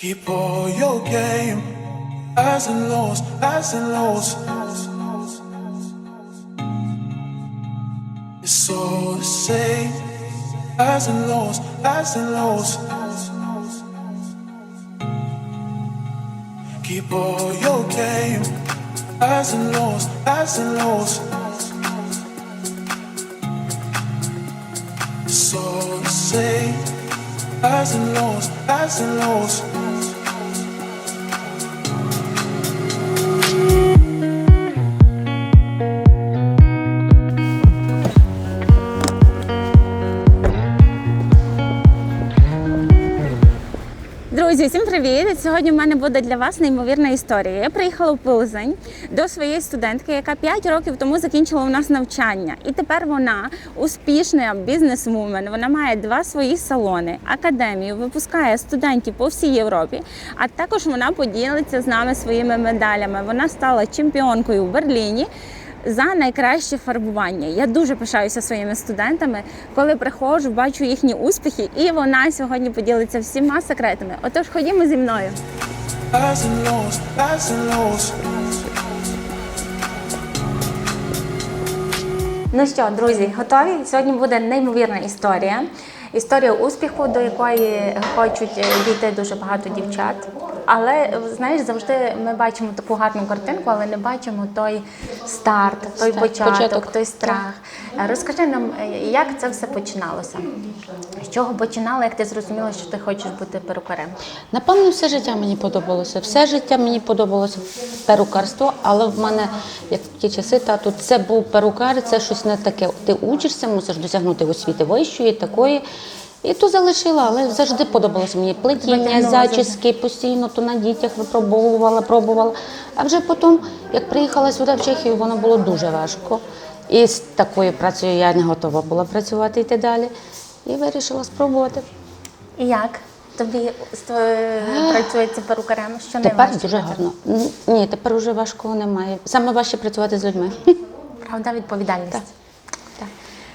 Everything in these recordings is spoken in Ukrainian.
Keep all your game, highs and lows, highs and lows. It's all the same, highs and lows, highs and lows. Keep all your game, highs and lows, highs and lows. It's all the same, highs and lows, highs and lows. Друзі, всім привіт! Сьогодні в мене буде для вас неймовірна історія. Я приїхала в Пилзень до своєї студентки, яка 5 років тому закінчила у нас навчання. І тепер вона успішна бізнес-вумен. Вона має два свої салони, академію, випускає студентів по всій Європі. А також вона поділиться з нами своїми медалями. Вона стала чемпіонкою в Берліні. За найкраще фарбування. Я дуже пишаюся своїми студентами. Коли приходжу, бачу їхні успіхи, і вона сьогодні поділиться всіма секретами. Отож, ходімо зі мною. Ну що, друзі, готові? Сьогодні буде неймовірна історія. Історія успіху, до якої хочуть дійти дуже багато дівчат. Але знаєш, завжди ми бачимо таку гарну картинку, але не бачимо той старт, той початок, початок. той страх. Е, Розкажи нам, е, як це все починалося? З чого починала, як ти зрозуміла, що ти хочеш бути перукарем? Напевно, все життя мені подобалося. Все життя мені подобалося перукарство, але в мене, як в ті часи, тату, це був перукар, це щось не таке. Ти учишся, мусиш досягнути освіти вищої, такої. І то залишила, але завжди подобалося мені плетіння, зачіски, постійно то на дітях випробовувала, пробувала. А вже потім, як приїхала сюди в Чехію, воно було дуже важко. І з такою працею я не готова була працювати йти далі. І вирішила спробувати. І як тобі з- е, працюється перукарем? Що Тепер найважче? дуже гарно. Ні, тепер вже важкого немає. Саме важче працювати з людьми. Правда, відповідальність. Так.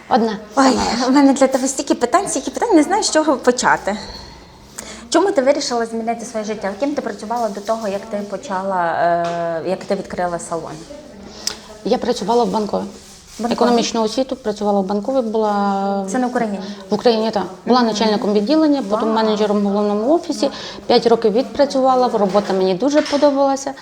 Одна. Ой, у мене для тебе стільки питань, стільки питань, не знаю, з чого почати. Чому ти вирішила змінити своє життя? Ким ти працювала до того, як ти почала, е, як ти відкрила салон? Я працювала в банкові. Банковій? Економічну освіту працювала в банкові, була Це на Україні. в Україні, так. Була начальником відділення, потім менеджером в головному офісі. П'ять років відпрацювала, робота мені дуже подобалася.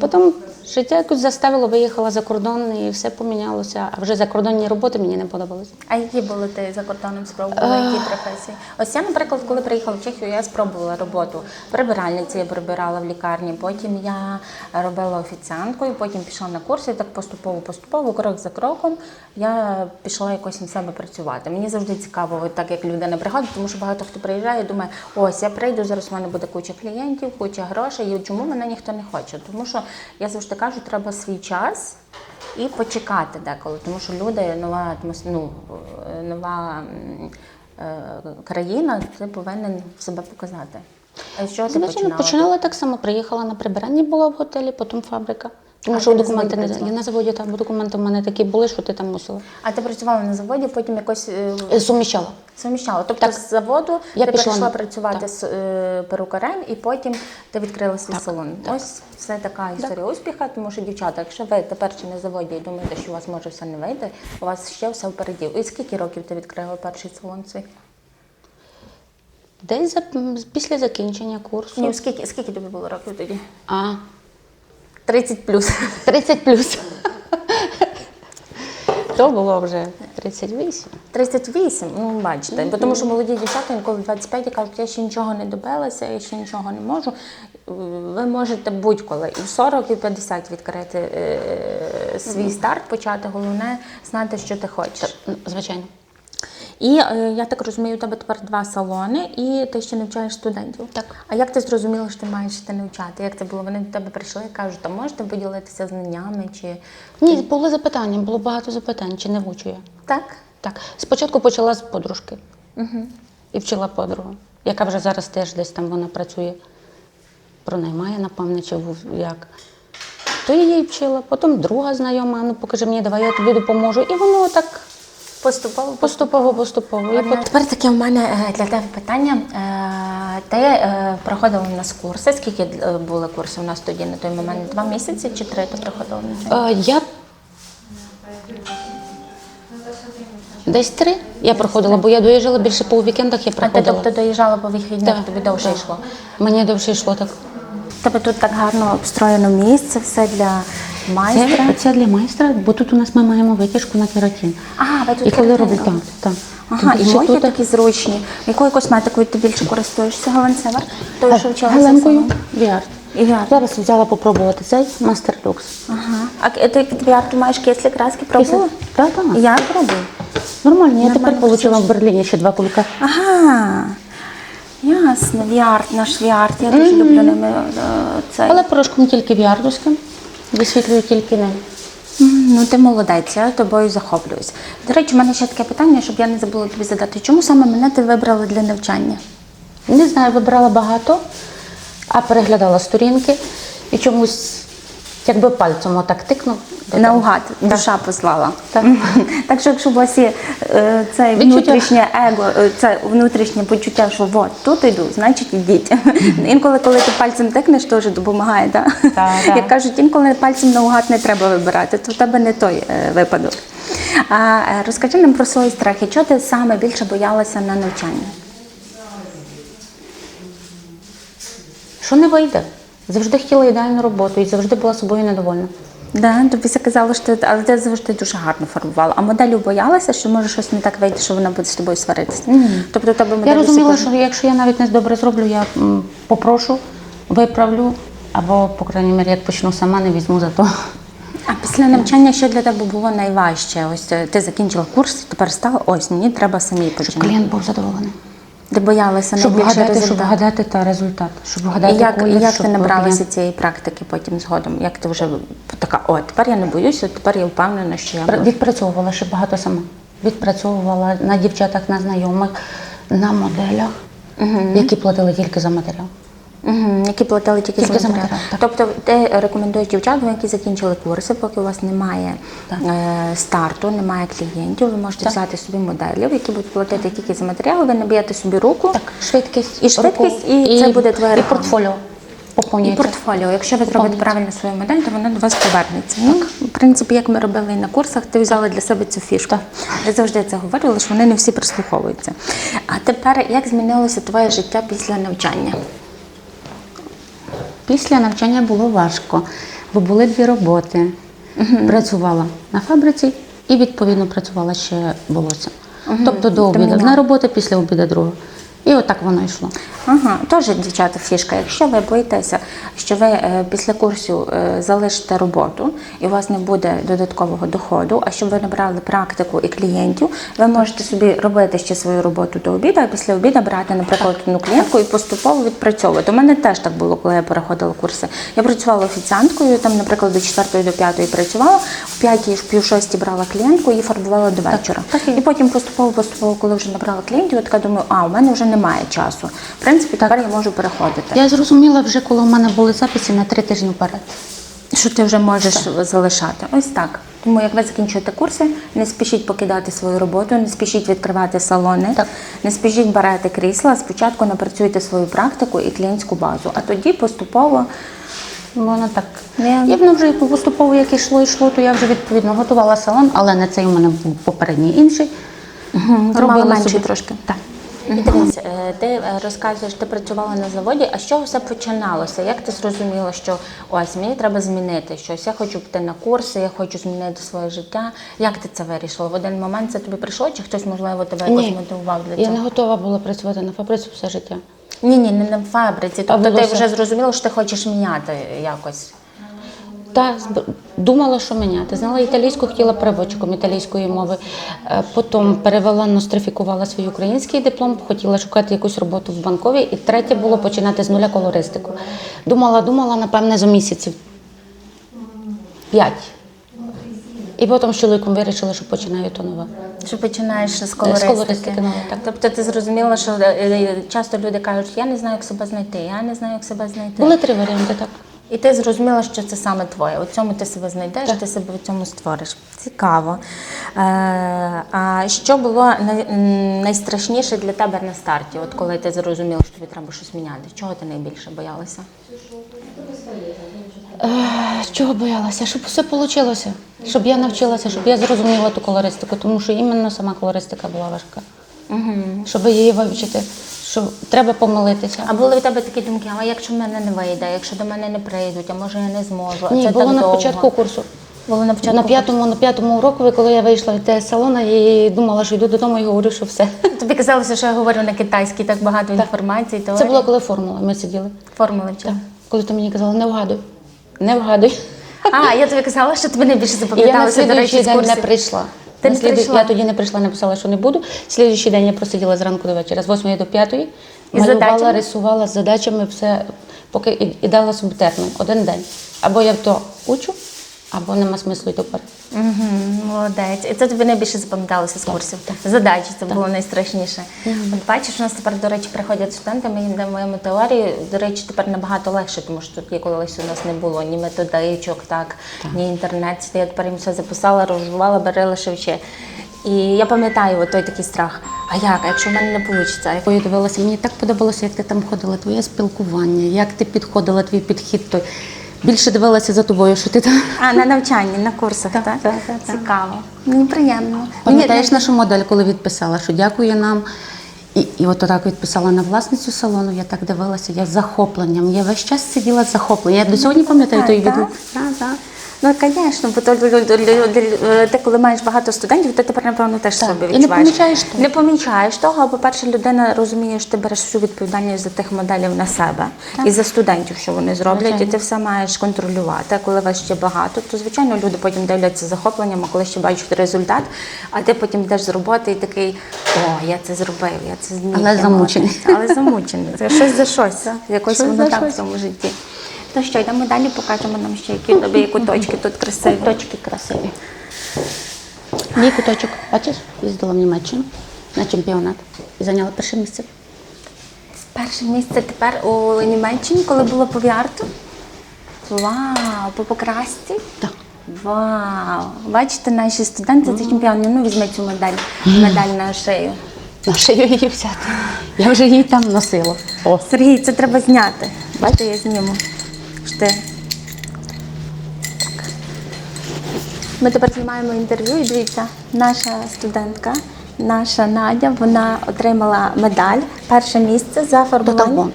Потім життя якось заставило, виїхала за кордон і все помінялося. А вже закордонні роботи мені не подобалися. А які були ти за кордоном спробувала, які професії? Ось я, наприклад, коли приїхала в Чехію, я спробувала роботу прибиральниці, я прибирала в лікарні. Потім я робила офіціанткою, потім пішла на курси, так поступово, поступово, крок за кроком. Я пішла якось на себе працювати. Мені завжди цікаво, так як людина приходить, тому що багато хто приїжджає, і думає, ось я прийду, зараз в мене буде куча клієнтів, куча грошей. І чому мене ніхто не хоче? Тому що я завжди кажу, треба свій час. І почекати деколи, тому що люди, нова ну, е, нова е, країна, ти повинен себе показати. А що ти Звичайно, починала? починала так само. Приїхала на прибирання, була в готелі, потім фабрика. Тому А що ти на документи не працювала? я на заводі там, документи в мене такі були, що ти там мусила. А ти працювала на заводі, потім якось е, Е, Суміщала. суміщала. Тобто Так. з заводу Я ти пішла прийшла на- працювати так. з е, перукарем, і потім ти відкрила свій салон. Ось це така історія успіха, тому що дівчата, якщо ви тепер ще на заводі і думаєте, що у вас може все не вийти, у вас ще все впереді. І скільки років ти відкрила перший салон свій? Десь за, м, після закінчення курсу. Ні, скільки, скільки тобі було років тоді? А, 30 плюс. 30 плюс. То було вже 38. 38, ну бачите, бо тому що молоді дівчата інколи 25 і кажуть, я ще нічого не добилася, я ще нічого не можу. Ви можете будь-коли і в 40, і в 50 відкрити е, свій старт, почати. Головне знати, що ти хочеш. Ну, Звичайно. І е, я так розумію, у тебе тепер два салони, і ти ще навчаєш студентів. Так. А як ти зрозуміла, що ти маєш ще навчати? Як це було? Вони до тебе прийшли і кажуть, а можете поділитися знаннями? Чи Ні, були запитання, було багато запитань, чи не вчу я. так? Так. Спочатку почала з подружки угу. і вчила подругу, яка вже зараз теж десь там вона працює, пронаймає, напевне, чи як. То я її вчила, потім друга знайома, ну покажи мені, давай я тобі допоможу. І воно так Поступово поступово, поступово. Ольга, Тепер таке в мене е, для тебе питання. ти е, проходила у нас курси. Скільки е, були курси у нас тоді на той момент? Два місяці чи три ти проходила? Е, я десь три я проходила, бо я доїжджала більше по вікендах, я А ти тобто доїжджала по вихідних, тобі довше йшло. Мені довше йшло так. Тебе тут так гарно обстроєно місце, все для майстра. це для майстра, бо тут у нас ми маємо витяжку на кератин. А, ви тут І коли кератин роблять так, робите? так. Ага, і ще мої тут- такі зручні. Якою косметикою ти більше користуєшся? Галансевер? Той, що вчилася Геленкою сама? VR. І. Зараз взяла попробувати цей Master Lux. Ага. А к- ти VR, ти маєш кислі краски пробувала? Так, так. Я пробую. Нормально, я тепер отримала в Берліні ще два кулька. Ага. Ясно, VR, наш VR. Я дуже люблю ними е, цей. Але порошком тільки віардовським. Висвітлюю тільки не. Ну, ти молодець, я тобою захоплююсь. До речі, у мене ще таке питання, щоб я не забула тобі задати. Чому саме мене ти вибрала для навчання? Не знаю, вибрала багато, а переглядала сторінки і чомусь, якби пальцем отак тикнув. Наугад, душа послала. Так. так що якщо у вас є е, це Відчуття. внутрішнє его, е, це внутрішнє почуття, що от тут йду, значить ідіть. Інколи, коли ти пальцем тикнеш, теж допомагає. Да? так. Як кажуть, інколи пальцем наугад не треба вибирати, то в тебе не той е, випадок. А е, розкажи нам про свої страхи. Чого ти саме більше боялася на навчанні? Що не вийде? Завжди хотіла ідеальну роботу і завжди була собою недовольна. Да, тобі сказали, що ти, але ти завжди дуже гарно фарбувала. А моделю боялася, що може щось не так вийде, що вона буде з тобою сваритися. Тобто у тебе модель Я розуміла, всі- що якщо я навіть не добре зроблю, я м, попрошу, виправлю, або, по крайній мірі, як почну сама, не візьму за то. А після навчання що для тебе було найважче? Ось е, ти закінчила курс, тепер стала, ось мені треба самій починати. Клієнт був задоволений. Ти боялася Щоб найбільше вгадати, щоб результат. вгадати та результат. Щоб І вгадати як, колір, як щоб ти набралася цієї практики потім згодом? Як ти вже така, о, тепер я не боюся, тепер я впевнена, що я можу. Відпрацьовувала ще багато сама. Відпрацьовувала на дівчатах, на знайомих, на моделях, які платили тільки за матеріал. Угу, які платили тільки, Тільки за матеріал. так. Тобто ти рекомендуєш дівчатам, які закінчили курси, поки у вас немає е, старту, немає клієнтів, ви можете взяти собі моделів, які будуть платити тільки за матеріал, ви наб'єте собі руку. Так, швидкість, І швидкість, руку, і це буде твоя і портфоліо. І портфоліо, якщо ви зробите правильно свою модель, то вона до вас повернеться. Ну, в принципі, як ми робили і на курсах, ти взяла для себе цю фішку. Я завжди це говорила, що вони не всі прислуховуються. А тепер як змінилося твоє життя після навчання? Після навчання було важко, бо були дві роботи. Працювала на фабриці і відповідно працювала ще волосся. Тобто до обіду одна робота, після обіду друга. І отак воно йшло. Ага, теж дівчата фішка. Якщо ви боїтеся, що ви е, після курсу е, залишите роботу і у вас не буде додаткового доходу, а щоб ви набрали практику і клієнтів, ви можете собі робити ще свою роботу до обіду, а після обіду брати, наприклад, одну клієнтку і поступово відпрацьовувати. У мене теж так було, коли я переходила курси. Я працювала офіціанткою, там, наприклад, до 4 до 5 працювала, в 5 в пів 6 брала клієнтку і фарбувала до вечора. І потім поступово, поступово, коли вже набрала клієнтів, я така думаю, а у мене вже немає часу. В принципі, тепер я можу переходити. Я зрозуміла вже, коли у мене були записи на три тижні вперед. Що ти вже можеш залишати? Ось так. Тому як ви закінчуєте курси, не спішіть покидати свою роботу, не спішіть відкривати салони, Так. не спішіть берете крісла. Спочатку напрацюйте свою практику і клієнтську базу, а тоді поступово Воно так. Я- воно вже поступово, як йшло, йшло, то я вже відповідно готувала салон, але не цей у мене був попередній інший. робила менше трошки. Так. І дивись, е, ти е, розказуєш, ти працювала на заводі, а з чого все починалося? Як ти зрозуміла, що ось мені треба змінити щось? Я хочу піти на курси, я хочу змінити своє життя. Як ти це вирішила? В один момент це тобі прийшло, чи хтось можливо тебе якось мотивував для Я не готова була працювати на фабриці все життя. Ні, ні, не на фабриці. Тобто ти вже зрозуміла, що ти хочеш міняти якось. Та думала, що міняти. Знала італійську, хотіла переводчиком італійської мови. Е, Потім перевела, нострифікувала свій український диплом, хотіла шукати якусь роботу в банковій. І третє було починати з нуля колористику. Думала, думала, напевне, за місяців п'ять. І потім з чоловіком вирішила, що починаю то нове. Що починаєш з колористики. З колористики. ну, так. Тобто ти зрозуміла, що е, е, часто люди кажуть, я не знаю, як себе знайти, я не знаю, як себе знайти. Були три варіанти, так. І ти зрозуміла, що це саме твоє. У цьому ти себе знайдеш, ти себе в цьому створиш. Цікаво. Е, а що було найстрашніше для тебе на старті, от коли ти зрозуміла, що тобі треба щось міняти? Чого ти найбільше боялася? Чого боялася? Щоб все вийшло. Щоб я навчилася, щоб я зрозуміла ту колористику, тому що іменно сама колористика була важка. Угу. Щоб її вивчити, що треба помилитися. А були в тебе такі думки, а якщо в мене не вийде, якщо до мене не прийдуть, а може я не зможу? А Ні, це було так на довго. початку курсу. Було на початку. На п'ятому, на п'ятому уроку, коли я вийшла від того салону і думала, що йду додому і говорю, що все. Тобі казалося, що я говорю на китайській, так багато інформації, Це було коли формула. Ми сиділи. формули вчили. Коли ти мені казала, не вгадуй, не вгадуй. А, я тобі казала, що тобі найбільше І я на запам'яталося, до речі, слідуючий з день не курсів. прийшла. Ти не слід... прийшла? Я тоді не прийшла, написала, що не буду. Слідуючий день я просиділа зранку до вечора, з 8 до 5. І Малювала, задачами? рисувала з задачами, все, поки і, і дала собі термін, один день. Або я то учу, або нема смислу йти вперед. Угу, молодець. І це тобі найбільше запам'яталося з курсів. Задачі це було найстрашніше. От бачиш, у нас тепер, до речі, приходять студенти, ми їм даємо теорію. До речі, тепер набагато легше, тому що тут колись у нас не було ні методичок, так, ні інтернет. Я тепер їм все записала, розжувала, бери лише вчи. І я пам'ятаю той такий страх. А як? А якщо в мене не вийде? Я дивилася, мені так подобалося, як ти там ходила, твоє спілкування, як ти підходила, твій підхід. Той. Більше дивилася за тобою, що ти там. А, на навчанні, на курсах, так? так, так, так. Цікаво. Мені приємно. Пам'ятаєш нашу модель, коли відписала, що дякує нам. І, і от так відписала на власницю салону, я так дивилася, я з захопленням. Я весь час сиділа з захопленням. Я до сьогодні пам'ятаю той Так, відгук. так, так. Ну, звісно, бо то ти коли маєш багато студентів, ти тепер, напевно, теж Так, собі і не помічаєш того. Не помічаєш того, а по-перше, людина розуміє, що ти береш всю відповідальність за тих моделів на себе і за студентів, що вони зроблять, і ти все маєш контролювати. А коли вас ще багато, то звичайно люди потім дивляться захопленням, а коли ще бачать результат, а ти потім йдеш з роботи і такий, о, я це зробив, я це зміг. Але замучений. Але замучений. Це щось за щось. Якось Щось воно так в цьому житті. То що, йдемо далі, покажемо нам ще, які є куточки тут красиві. Куточки красиві. Мій куточок, бачиш, їздила в Німеччину на чемпіонат і зайняла перше місце. Перше місце тепер у Німеччині, коли було по віарту. Вау, по покрасці. Так. Вау! Бачите, наші студенти це чемпіони. Ну, візьми цю медаль, медаль на шию. На шию її взяти. Я вже її там носила. О. Сергій, це треба зняти. Бачите, я зніму. Ти? Ми тепер знімаємо інтерв'ю і дивіться, наша студентка, наша Надя, вона отримала медаль, перше місце за фарбування.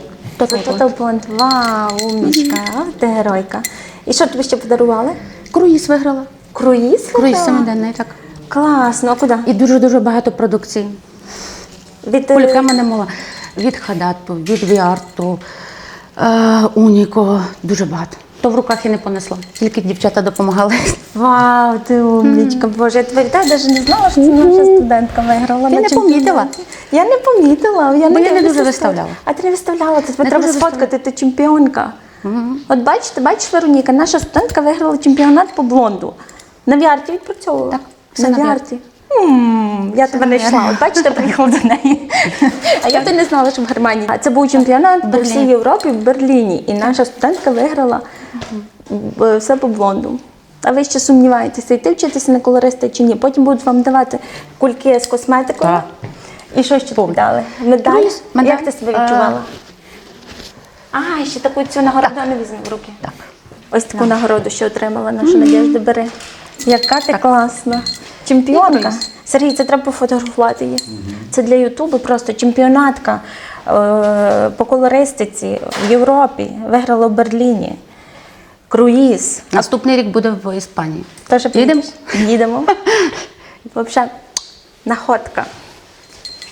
Bond. Вау, умнічка, ти геройка. І що тобі ще подарували? Круїз виграла. Круїз? Круїз семиденний, так. Класно, а куди? І дуже-дуже багато продукції. Від Кулька мене мала від Хадату, від Віарту, е, Уніко, дуже багато. То в руках і не понесла, тільки дівчата допомагали. Вау, ти умнічка, Боже, я тебе вітаю, навіть не знала, що це наша студентка виграла. Ти на не чемпіонаті. помітила? Я не помітила. Я Бо я не дуже виставляла. А ти не виставляла, то тебе Не треба дуже сфоткати, ти чемпіонка. От бачите, бачиш, Вероніка, наша студентка виграла чемпіонат по блонду. На віарті відпрацьовувала? Так, все на віарті. М, Я тебе не йшла. От бачите, приїхала до неї. А я то не знала, що в Германії. А Це був чемпіонат по всій Європі в Берліні. І наша студентка виграла е, все по блонду. А ви ще сумніваєтеся, йти вчитися на колориста чи ні? Потім будуть вам давати кульки з косметикою. Так. І що ще тобі дали? Медаль? Медаль. Як ти себе відчувала? А, і ще таку цю нагороду не візьму в руки. Так. Ось таку нагороду ще отримала наша Надежда бери. Яка ти класна. Чемпіонка. Сергій, це треба пофотографувати її. Це для Ютубу просто чемпіонатка е, по колористиці в Європі. Виграла в Берліні. Круїз. Наступний рік буде в Іспанії. Тож Їдемо? Їдемо. Взагалі, находка.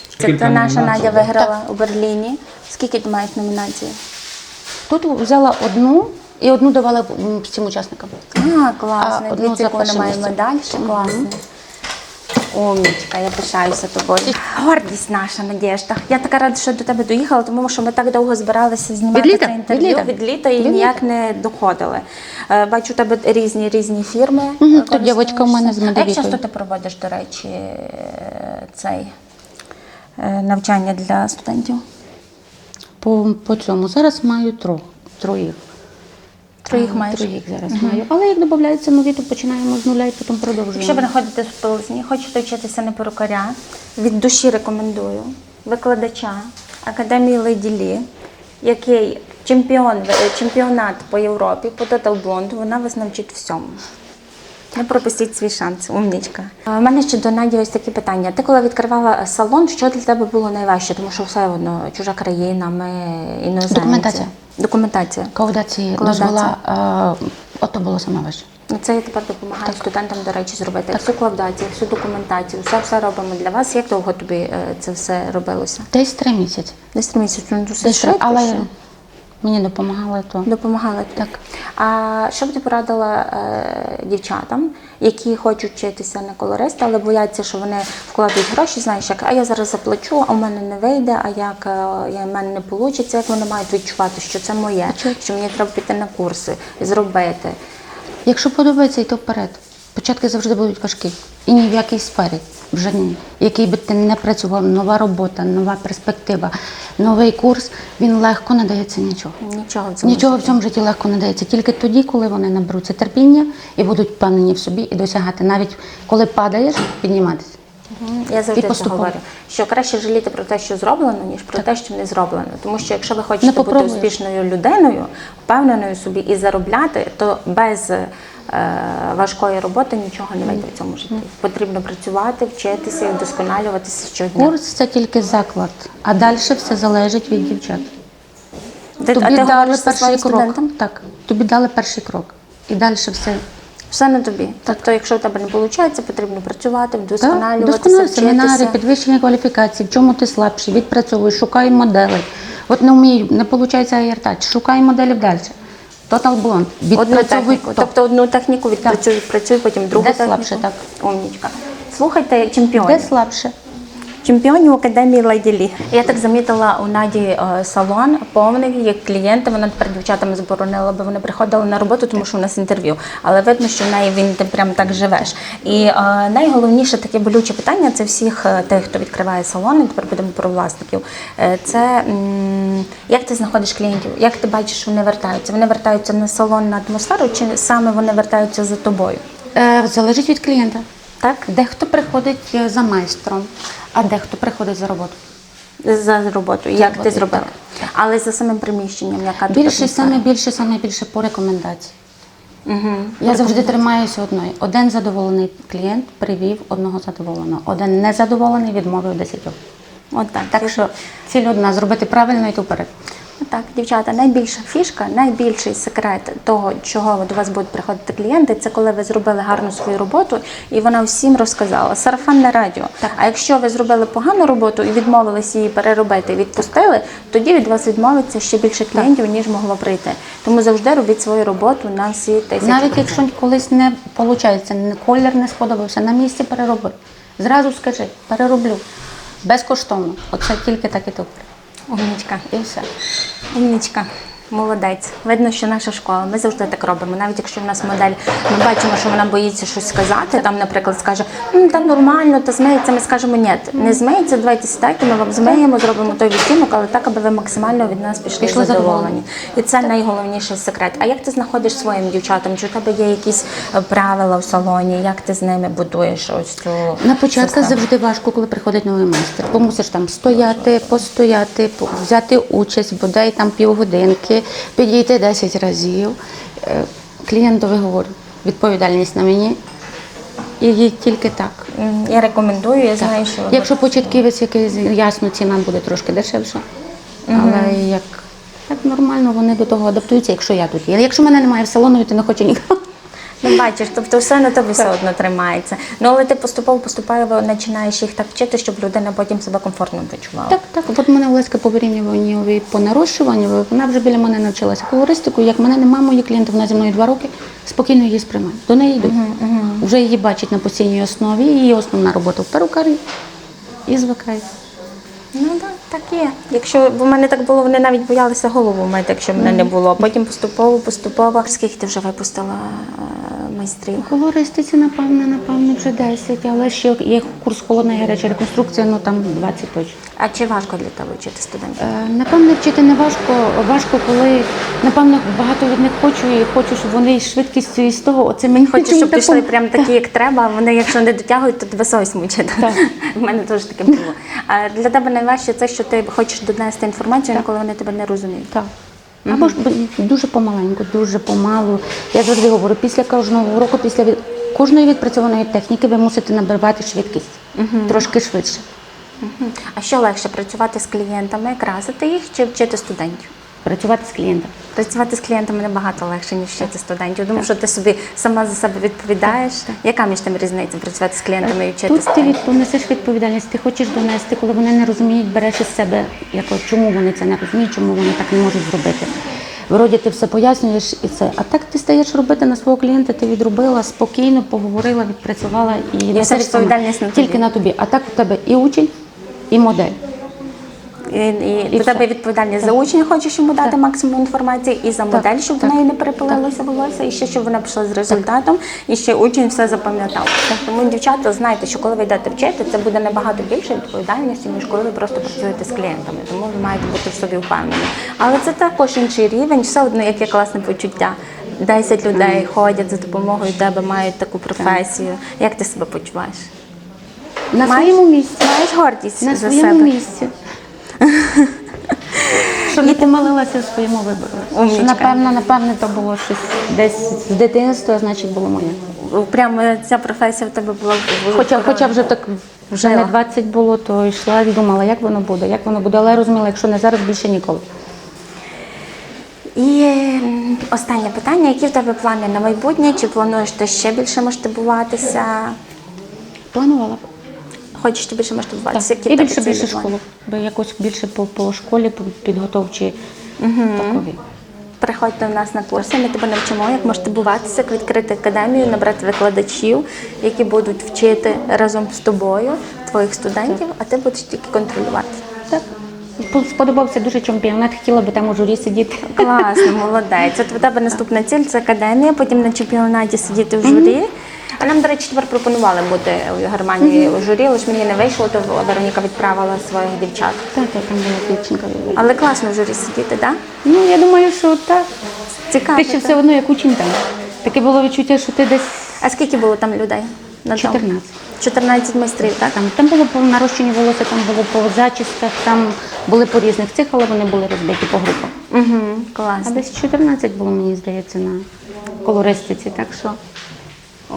Це Скільки та наша номінацій? Надя виграла у Берліні. Скільки ти маєш номінацій? Тут взяла одну і одну давала м, всім учасникам. А, класно. А, одну Дивіться, за яку вона перше має місце. медаль, ще класно. Умнічка, я пишаюся тобою. Гордість наша, Надєжда. Я така рада, що до тебе доїхала, тому що ми так довго збиралися знімати Від літа, це інтерв'ю від літа. від літа і Від ніяк не доходили. Е, Бачу, у тебе різні різні фірми. Мгм, е, тут дівчинка в мене з. А Як часто ти проводиш, до речі, е, цей е, навчання для студентів? По, по цьому зараз маю трьох. Троїх. Троїх маєш. Троїх зараз маю. Але як додаються нові, то починаємо з нуля і потім продовжуємо. Якщо ви знаходитесь в Пилзні, хочете вчитися на перукаря, від душі рекомендую викладача Академії Леді Лі, який чемпіон, е, чемпіонат по Європі по Total Blonde, вона вас навчить всьому. Не пропустіть свій шанс, умнічка. У мене ще до Наді ось такі питання. Ти коли відкривала салон, що для тебе було найважче? Тому що все одно чужа країна, ми іноземці. Документація. Документація. Колодація. дозвола, е, ото було саме важче. Ну, Це я тепер допомагаю студентам, до речі, зробити всю кладацію, всю документацію, все все робимо для вас. Як довго тобі е, це все робилося? Десь три місяці. Десь три місяці, ну досить швидко але. Мені допомагали то. допомагала. Так. А що б ти порадила е, дівчатам, які хочуть вчитися на колориста, але бояться, що вони вкладуть гроші, знаєш, як а я зараз заплачу, а в мене не вийде, а як е, я, в мене не вийде, як вони мають відчувати, що це моє, що мені треба піти на курси, зробити. Якщо подобається, йти вперед. Початки завжди будуть важкі. І ні в якій сфері, в жодній. Який би ти не працював, нова робота, нова перспектива, новий курс, він легко не дається нічого. Нічого в цьому Нічого в цьому житті легко не дається. Тільки тоді, коли вони наберуться терпіння і будуть впевнені в собі і досягати. Навіть коли падаєш, підніматися. Я завжди це говорю, що краще жаліти про те, що зроблено, ніж про те, що не зроблено. Тому що якщо ви хочете бути успішною людиною, впевненою собі і заробляти, то без важкої роботи нічого не вийде в цьому житті. Потрібно працювати, вчитися і вдосконалюватися щодня. Курс це тільки заклад, а далі все залежить від дівчат. Ти, тобі а ти дали перший крок. Так, тобі дали перший крок. І далі все. Все на тобі. Тобто, якщо в тебе не виходить, потрібно працювати, вдосконалюватися, досконалі семінари, підвищення кваліфікації, в чому ти слабший, відпрацьовуй, шукай моделей. От не вмію, не виходить аєртач, шукай моделів далі. Total Blonde, Одну відпрацьовуй техніку. то. Тобто одну техніку відпрацюй, відпрацюй, потім другу Де техніку. слабше, так. Умнічка. Слухайте чемпіонів. Де слабше? Чемпіонів Академії Леді Лі. Я так замітила у Наді е, салон повний, як клієнти. Вона тепер дівчатам заборонила, аби вони приходили на роботу, тому що у нас інтерв'ю. Але видно, що в неї він ти прям так живеш. І е, найголовніше таке болюче питання це всіх е, тих, хто відкриває салони. Тепер будемо про власників. Це як ти знаходиш клієнтів? Як ти бачиш, що вони вертаються? Вони вертаються на салон на атмосферу, чи саме вони вертаються за тобою? Залежить від клієнта. Так? Дехто приходить за майстром, а дехто приходить за роботу. За роботу, як ти зробила? так. Але за самим приміщенням, яка тут Більше, саме більше, саме більше по рекомендації. Угу. Я завжди тримаюся одної. Один задоволений клієнт привів одного задоволеного. Один незадоволений відмовив десятьох. От так. Так що ціль одна зробити правильно і йти вперед. Так, дівчата, найбільша фішка, найбільший секрет того, чого до вас будуть приходити клієнти, це коли ви зробили гарну свою роботу і вона всім розказала. Сарафанне радіо. А якщо ви зробили погану роботу і відмовились її переробити відпустили, тоді від вас відмовиться ще більше клієнтів, ніж могло прийти. Тому завжди робіть свою роботу на всі тисячі. Навіть якщо колись не виходить, колір не сподобався, на місці перероби. Зразу скажи, перероблю. Безкоштовно. Оце тільки так і тут. Умнічка. І все. Умнічка. Молодець. Видно, що наша школа. Ми завжди так робимо. Навіть якщо в нас модель, ми бачимо, що вона боїться щось сказати. Там, наприклад, скаже, «М, та нормально, та змиється. Ми скажемо, ні, не змиється, давайте сідайте, ми вам змиємо, зробимо той відтінок, але так, аби ви максимально від нас пішли, Пішли задоволені. І це найголовніший секрет. А як ти знаходиш своїм дівчатам? Чи у тебе є якісь е, правила в салоні? Як ти з ними будуєш ось цю На початку систему? завжди важко, коли приходить новий майстер. Бо мусиш там стояти, постояти, по- взяти участь, бодай там півгодинки, підійти 10 разів. Е, Клієнтові говорю, відповідальність на мені. І тільки так. Я рекомендую, я знаю, що Якщо початківець, якийсь, ясно, ціна буде трошки дешевша. Але як, як нормально вони до того адаптуються, якщо я тут є. Якщо мене немає в салону, то не хочу нікого. Ну, бачиш, тобто все на тобі все одно тримається. Ну але ти поступово поступово починаєш їх так вчити, щоб людина потім себе комфортно почувала. Так, так. От мене Олеська по вирівнюванню по нарощуванню, вона вже біля мене навчилася колористику. Як мене немає моїх клієнтів, вона зі мною два роки, спокійно її сприймаю. До неї йдуть. Вже її бачать на постійній основі, її основна робота в перукарні і звикають. Ну так, так є. Якщо в мене так було, вони навіть боялися голову мити, якщо мене не було. Потім поступово, поступово. Скільки ти вже випустила е, майстрів? Колористиці, напевно, напевно, вже 10, але ще є курс холодна гаряча реконструкція, ну там 20 точно. А чи важко для тебе вчити студентів? Е, Напевно, вчити не важко. Важко, коли напевно багато від них хочу і хочу, щоб вони швидкістю і з того. Оце мені цьому щоб пішли такому- прямо такі, як треба, вони, якщо не дотягують, то тебе совість мучить. Так. В мене теж таке було. А для тебе найважче це, що ти хочеш донести інформацію, коли вони тебе не розуміють. Так. Або ж дуже помаленьку, дуже помалу. Я завжди говорю, після кожного уроку, після від... кожної відпрацьованої техніки ви мусите набивати швидкість. Трошки швидше. Мгм. А що легше працювати з клієнтами, красити їх чи вчити студентів? Працювати з клієнтом. Працювати з клієнтами набагато легше, ніж вчити студентів. Тому що ти собі сама за себе відповідаєш. Яка між тим різниця працювати з клієнтами і вчити Тут ти студентів? від... несеш відповідальність, ти хочеш донести, коли вони не розуміють, береш із себе, як, чому вони це не розуміють, чому вони так не можуть зробити. Вроді ти все пояснюєш і це. А так ти стаєш робити на свого клієнта, ти відробила, спокійно поговорила, відпрацювала і вся несеш відповідальність на тобі. тільки на тобі. А так у тебе і учень, і модель. І, і, І все. тебе відповідальність за учня, хочеш йому дати максимум інформації, і за модель, щоб так. в неї не перепилилося волосся, і ще щоб вона пішла з результатом, і ще учень все запам'ятав. Тому дівчата знайте, що коли ви йдете вчити, це буде набагато більше відповідальності, ніж коли ви просто працюєте з клієнтами. Тому ви маєте бути в собі впевнені. Але це також інший рівень, все одно яке класне почуття. Десять людей ходять за допомогою тебе, мають таку професію. Як ти себе почуваєш? На Маєш- своєму місці. Маєш гордість На за своєму себе? місці. Що не помилилася в своєму виборі. Що, напевно, напевно, то було щось десь з дитинства, значить, було моє. Прямо ця професія в тебе була Хоча, хоча вже так вже не 20 було, то йшла і думала, як воно буде, як воно буде. Але я розуміла, якщо не зараз, більше ніколи. І останнє питання: які в тебе плани на майбутнє? Чи плануєш ти ще більше масштабуватися? Планувала. б. Хочеш ти більше масштабуватися? Так. І більше більше школу. Якось більше по, по школі, по підготовчі такові. Приходь до нас на курси, ми тебе навчимо, як масштабуватися, як відкрити академію, набрати викладачів, які будуть вчити разом з тобою, твоїх студентів, а ти будеш тільки контролювати. Так. Сподобався дуже чемпіонат, хотіла би там у журі сидіти. Класно, молодець. От у тебе наступна ціль це академія, потім на чемпіонаті сидіти в журі. А нам, до речі, тепер пропонували бути у Германії у журі, лише мені не вийшло, то Вероніка відправила своїх дівчат. Так, так, там була дівчинка. Але класно в журі сидіти, так? Ну, я думаю, що так. Цікаво. Ти ще так? все одно як учень там. Таке було відчуття, що ти десь А скільки було там людей? На тому? 14. 14 майстрів, так? Там, там було по нарощені волосся, там було по зачісках, там були по різних цих, але вони були розбиті по групах. Угу, А десь 14 було, мені здається, на колористиці, так що.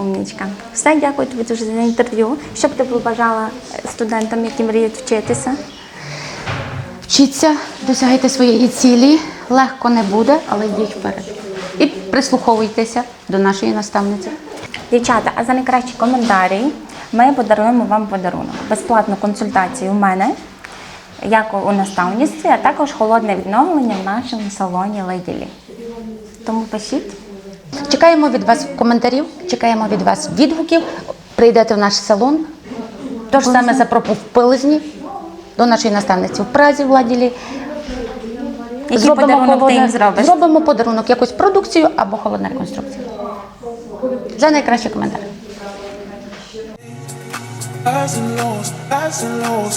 Умнічка. Все, дякую тобі дуже за інтерв'ю. Що б ти побажала е, студентам, які мріють вчитися? Вчіться, досягайте своєї цілі. Легко не буде, але йдіть вперед. І прислуховуйтеся до нашої наставниці. Дівчата, а за найкращі коментарі ми подаруємо вам подарунок. Безплатну консультацію у мене, як у наставництві, а також холодне відновлення в нашому салоні Lee. Тому пишіть. Чекаємо від вас коментарів, чекаємо від вас відгуків. Прийдете в наш салон. То ж саме за пропу в Пилизні, до нашої наставниці в Празі, в Ладілі. Який подарунок ти їм зробиш? зробимо подарунок, якусь продукцію або холодна реконструкція. За найкращий коментар. Highs and lows, highs and lows.